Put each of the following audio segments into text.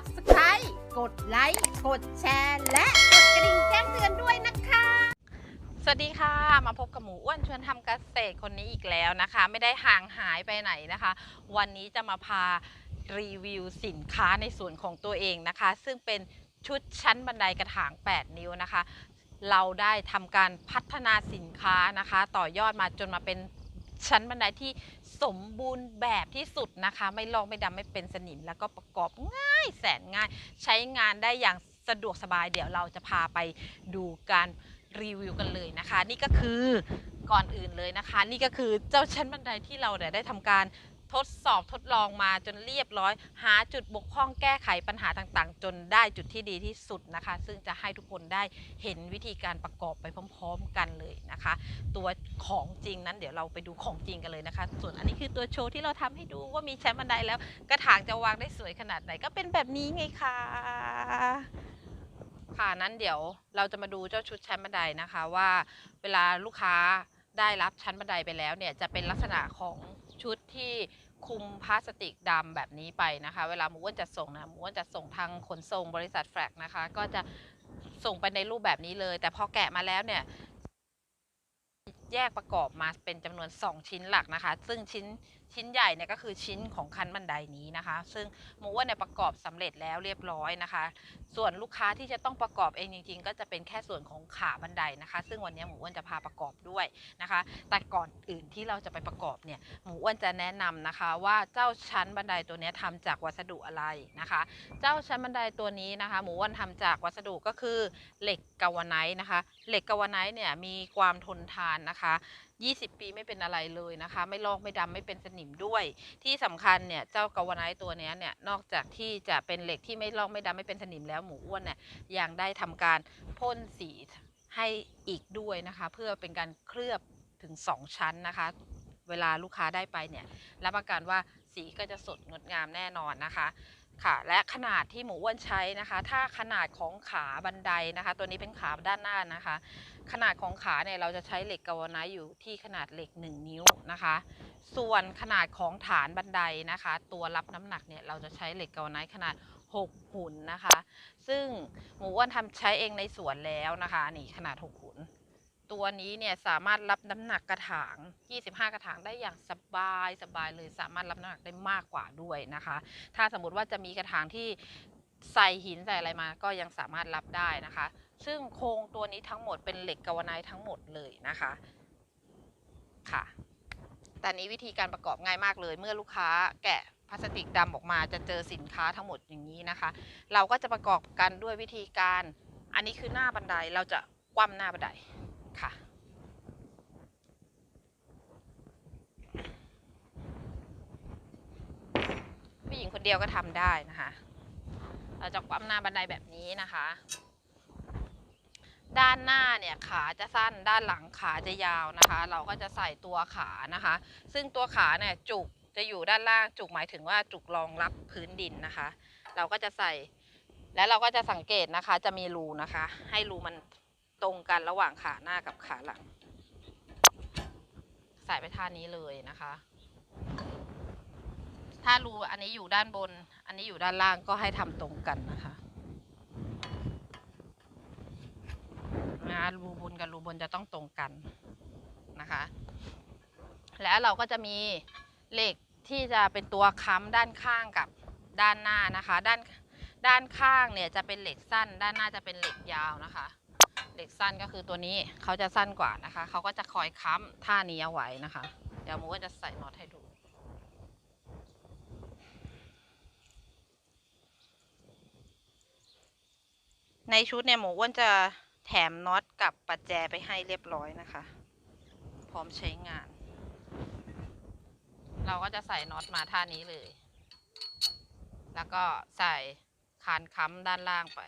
Subscribe กดไลค์ กดแชร์ และกดกระดิ่งแจ้งเตือนด้วยนะคะ สวัสดีค่ะ มาพบกับหมูอ้วนชวนทำเกษตรคนนี้อีกแล้วนะคะ ไม่ได้ห่างหายไปไหนนะคะ วันนี้จะมาพารีวิวสินค้าในส่วนของตัวเองนะคะ ซึ่งเป็นชุดชั้นบันไดกระถาง 8 นิ้วนะคะ เราได้ทำการพัฒนาสินค้านะคะ ต่อยอดมาจนมาเป็น ชั้นบันไดที่สมบูรณ์แบบที่สุดนะคะ ไม่ลอกไม่ดำไม่เป็นสนิม แล้วก็ประกอบง่ายแสนง่าย ใช้งานได้อย่างสะดวกสบายเดี๋ยวเราจะพาไปดูการรีวิวกันเลยนะคะ นี่ก็คือก่อนอื่นเลยนะคะ นี่ก็คือเจ้าชั้นบันไดที่เราได้ทำการ ทดสอบทดลองมาจนเรียบร้อย หาจุดบกพร่องแก้ไขปัญหาต่างๆ จนได้จุดที่ดีที่สุดนะคะ ซึ่งจะให้ทุกคนได้เห็นวิธีการประกอบไปพร้อม ๆ กันเลยนะคะ ตัวของจริงนั้นเดี๋ยวเราไปดูของจริงกันเลยนะคะ ส่วนอันนี้คือตัวโชว์ที่เราทำให้ดูว่ามีชั้นบันไดแล้ว กระถางจะวางได้สวยขนาดไหนก็เป็นแบบนี้ไงคะค่ะนั้นเดี๋ยวเราจะมาดูเจ้าชุดชั้นบันไดนะคะว่าเวลาลูกค้าได้รับชั้นบันไดไปแล้วเนี่ยจะเป็นลักษณะของชุดที่ คุมพลาสติกดำแบบนี้ไปนะคะ เวลามูอ้วนจะส่งนะมูอ้วนจะส่งทางขนส่งบริษัทแฟลกนะคะ ก็จะส่งไปในรูปแบบนี้เลย แต่พอแกะมาแล้วเนี่ยแยกประกอบมาเป็นจำนวน 2 ชิ้นหลักนะคะ ซึ่งชิ้น ชิ้นใหญ่เนี่ยก็คือชิ้นของคันบันไดนี้นะคะ ซึ่งหมูอ้วนเนี่ยประกอบสำเร็จแล้วเรียบร้อยนะคะ ส่วนลูกค้าที่จะต้องประกอบเองจริง ๆ ก็จะเป็นแค่ส่วนของขาบันไดนะคะ ซึ่งวันนี้หมูอ้วนจะพาประกอบด้วยนะคะ แต่ก่อนอื่นที่เราจะไปประกอบเนี่ยหมูอ้วนจะแนะนำนะคะว่าเจ้าชั้นบันไดตัวนี้ยทำจากวัสดุอะไรนะคะ เจ้าชั้นบันไดตัวนี้นะคะ หมูอ้วนทำจากวัสดุก็คือเหล็กกาวไนท์นะคะ เหล็กกาวไนท์เนี่ยมีความทนทานนะคะ 20 ปีไม่เป็นอะไรเลยนะคะ ไม่ลอกไม่ดำไม่เป็นสนิมด้วย ที่สำคัญเนี่ยเจ้ากาวาไนท์ตัวเนี้ยเนี่ยนอกจากที่จะเป็นเหล็กที่ไม่ลอกไม่ดำไม่เป็นสนิมแล้วหมูอ้วนเนี่ยยังได้ทำการพ่นสีให้อีกด้วยนะคะ เพื่อเป็นการเคลือบถึง 2 ชั้นนะคะ เวลาลูกค้าได้ไปเนี่ยรับประกันว่าสีก็จะสดงดงามแน่นอนนะคะ ค่ะ และขนาดที่หมูอ้วนใช้นะคะ ถ้าขนาดของขาบันไดนะคะ ตัวนี้เป็นขาด้านหน้านะคะ ขนาดของขาเนี่ยเราจะใช้เหล็กกาวไนอยู่ที่ขนาดเหล็ก 1 นิ้วนะคะ ส่วนขนาดของฐานบันไดนะคะ ตัวรับน้ำหนักเนี่ยเราจะใช้เหล็กกาวไนขนาด 6 หุ่นนะคะ ซึ่งหมูอ้วนทำใช้เองในสวนแล้วนะคะ นี่ขนาด 6 หุ่น ตัวนี้เนี่ยสามารถรับน้ำหนักกระถาง 25 กระถางได้อย่างสบายสบายเลยสามารถรับน้ำหนักได้มากกว่าด้วยนะคะ ถ้าสมมติว่าจะมีกระถางที่ใส่หินใส่อะไรมาก็ยังสามารถรับได้นะคะ ซึ่งโครงตัวนี้ทั้งหมดเป็นเหล็กกาวาไนทั้งหมดเลยนะคะค่ะแต่นี้วิธีการประกอบง่ายมากเลย เมื่อลูกค้าแกะพลาสติกดำออกมาจะเจอสินค้าทั้งหมดอย่างนี้นะคะ เราก็จะประกอบกันด้วยวิธีการ อันนี้คือหน้าบันไดเราจะคว่ำหน้าบันได ค่ะผู้หญิงคนเดียวก็ทำได้นะคะเราจะคว่ำหน้าบันไดแบบนี้นะคะ ด้านหน้าเนี่ยขาจะสั้นด้านหลังขาจะยาวนะคะ เราก็จะใส่ตัวขานะคะ ซึ่งตัวขาเนี่ยจุกจะอยู่ด้านล่างจุกหมายถึงว่าจุกรองรับพื้นดินนะคะ เราก็จะใส่แล้วเราก็จะสังเกตนะคะ จะมีรูนะคะ ให้รูมัน ตรงกันระหว่างขาหน้ากับขาหลัง ใส่ไปท่านี้เลยนะคะ ถ้ารูอันนี้อยู่ด้านบน อันนี้อยู่ด้านล่างก็ให้ทำตรงกันนะคะนะรูบนกับรูบนจะต้องตรงกันนะคะ แล้วเราก็จะมีเหล็กที่จะเป็นตัวค้ำด้านข้างกับด้านหน้านะคะ ด้านด้านข้างเนี่ยจะเป็นเหล็กสั้น ด้านหน้าจะเป็นเหล็กยาวนะคะ เหล็กสั้นก็คือตัวนี้เขาจะสั้นกว่านะคะ เขาก็จะคอยค้ำท่านี้เอาไว้นะคะ เดี๋ยวหมูก็จะใส่น็อตให้ดู ในชุดเนี่ยหมูอ้วนจะแถมน็อตกับปัจแจไปให้เรียบร้อยนะคะ พร้อมใช้งาน เราก็จะใส่น็อตมาท่านี้เลย แล้วก็ใส่คานค้ำด้านล่างไป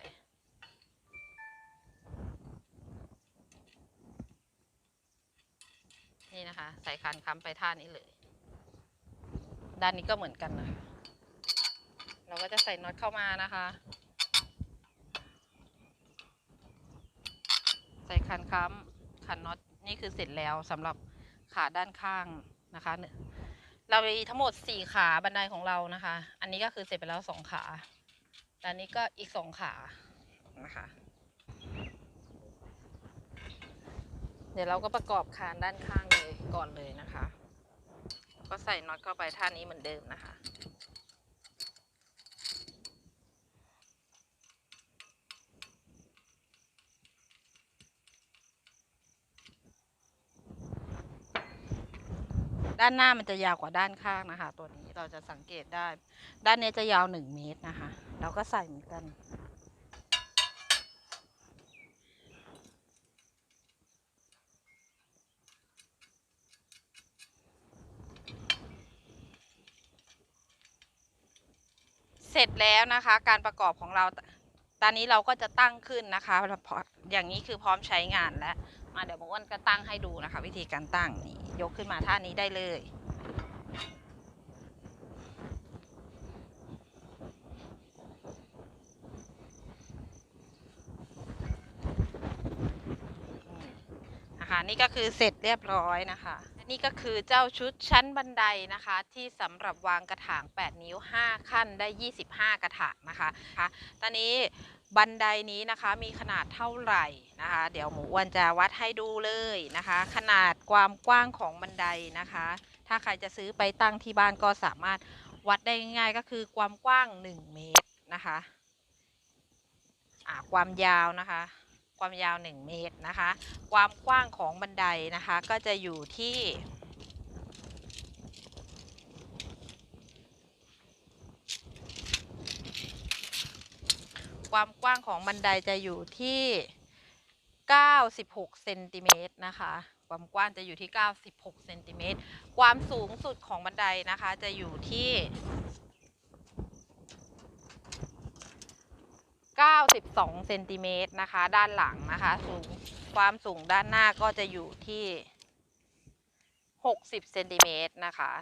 นี่นะคะ ใส่คานค้ำไปท่านี้เลย ด้านนี้ก็เหมือนกันนะคะ เราก็จะใส่น็อตเข้ามานะคะ ใส่คันค้ำคันน็อตนี่คือเสร็จแล้วสำหรับขาด้านข้างนะคะเรามีทั้งหมดสี่ขาบันไดของเรานะคะ อันนี้ก็คือเสร็จไปแล้วสองขาด้านนี้ก็อีกสองขานะคะ เดี๋ยวเราก็ประกอบคานด้านข้างเลยก่อนเลยนะคะ ก็ใส่น็อตเข้าไปท่านี้เหมือนเดิมนะคะ ด้านหน้ามันจะยาวกว่าด้านข้างนะคะ ตัวนี้เราจะสังเกตได้ ด้านนี้จะยาวหนึ่งเมตรนะคะ เราก็ใส่เหมือนกัน เสร็จแล้วนะคะ การประกอบของเราตอนนี้เราก็จะตั้งขึ้นนะคะ อย่างนี้คือพร้อมใช้งานแล้ว มาเดี๋ยวหมออ้วนก็ตั้งให้ดูนะคะ วิธีการตั้งนี่ยกขึ้นมาท่านี้ได้เลยนะคะนี่ก็คือเสร็จเรียบร้อยนะคะ นี่ก็คือเจ้าชุดชั้นบันไดนะคะ ที่สำหรับวางกระถาง 8 นิ้ว 5 ขั้นได้ 25 กระถางนะคะคะตอนนี้บันไดนี้นะคะมีขนาดเท่าไหร่นะคะ เดี๋ยวหมูอ้วนจะวัดให้ดูเลยนะคะ ขนาดความกว้างของบันไดนะคะ ถ้าใครจะซื้อไปตั้งที่บ้านก็สามารถวัดได้ง่ายๆก็คือความกว้าง 1 เมตรนะคะความยาวนะคะ ความยาว 1 เมตรนะคะ ความกว้างของบันไดนะคะ ก็จะอยู่ที่ ความกว้างของบันไดจะอยู่ที่ 96เซนติเมตรนะคะความกว้างจะอยู่ที่ 96เซนติเมตรความสูงสุดของบันไดนะคะจะอยู่ที่ 92เซนติเมตรนะคะ ด้านหลังนะคะสูงความสูงด้านหน้าก็จะอยู่ที่ 60เซนติเมตรนะคะ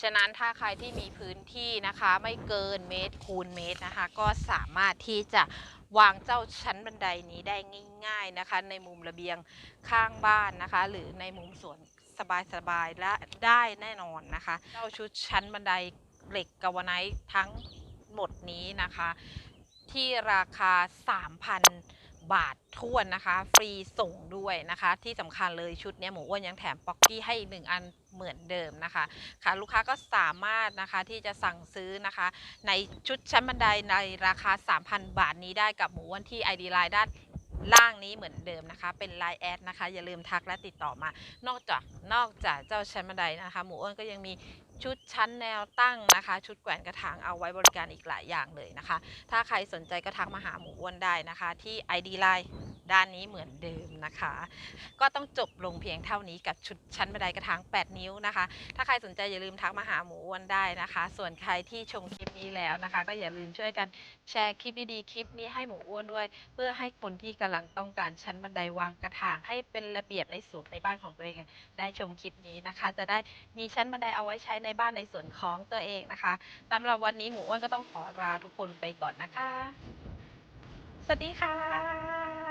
ฉะนั้นถ้าใครที่มีพื้นที่นะคะไม่เกินเมตรคูณเมตรนะคะ ก็สามารถที่จะวางเจ้าชั้นบันไดนี้ได้ง่ายๆนะคะ ในมุมระเบียงข้างบ้านนะคะ หรือในมุมสวนสบายๆและได้แน่นอนนะคะ เจ้าชุดชั้นบันไดเหล็กกาวไนท์ทั้งหมดนี้นะคะ ที่ราคา 3,000 บาททวนนะคะ ฟรีส่งด้วยนะคะ ที่สำคัญเลยชุดนี้หมูอ้วนยังแถมป๊อกกี้ให้อีกหนึ่งอันเหมือนเดิมนะคะ ค่ะลูกค้าก็สามารถนะคะที่จะสั่งซื้อนะคะ ในชุดชั้นบันไดในราคา 3,000 บาทนี้ได้กับหมูอ้วนที่ ID Line ด้านล่างนี้เหมือนเดิมนะคะ เป็น Line แอดนะคะ อย่าลืมทักและติดต่อมา นอกจากนอกจากเจ้าชั้นบันไดนะคะ หมูอ้วนก็ยังมี ชุดชั้นแนวตั้งนะคะ ชุดแกวนกระถางเอาไว้บริการอีกหลายอย่างเลยนะคะ ถ้าใครสนใจก็ทักมาหาหมูอ้วนได้นะคะ ที่ ID Line ด้านนี้เหมือนเดิมนะคะ ก็ต้องจบลงเพียงเท่านี้กับชุดชั้นบันไดกระถาง 8 นิ้วนะคะ ถ้าใครสนใจอย่าลืมทักมาหาหมูอ้วนได้นะคะ ส่วนใครที่ชมคลิปนี้แล้วนะคะ ก็อย่าลืมช่วยกันแชร์คลิปดีๆคลิปนี้ให้หมูอ้วนด้วย เพื่อให้คนที่กำลังต้องการชั้นบันไดวางกระถางให้เป็นระเบียบในสวนในบ้านของตัวเองได้ชมคลิปนี้นะคะ จะได้มีชั้นบันไดเอาไว้ใช้ในบ้านในสวนของตัวเองนะคะสำหรับวันนี้หมูอ้วนก็ต้องขอลาทุกคนไปก่อนนะคะ สวัสดีค่ะ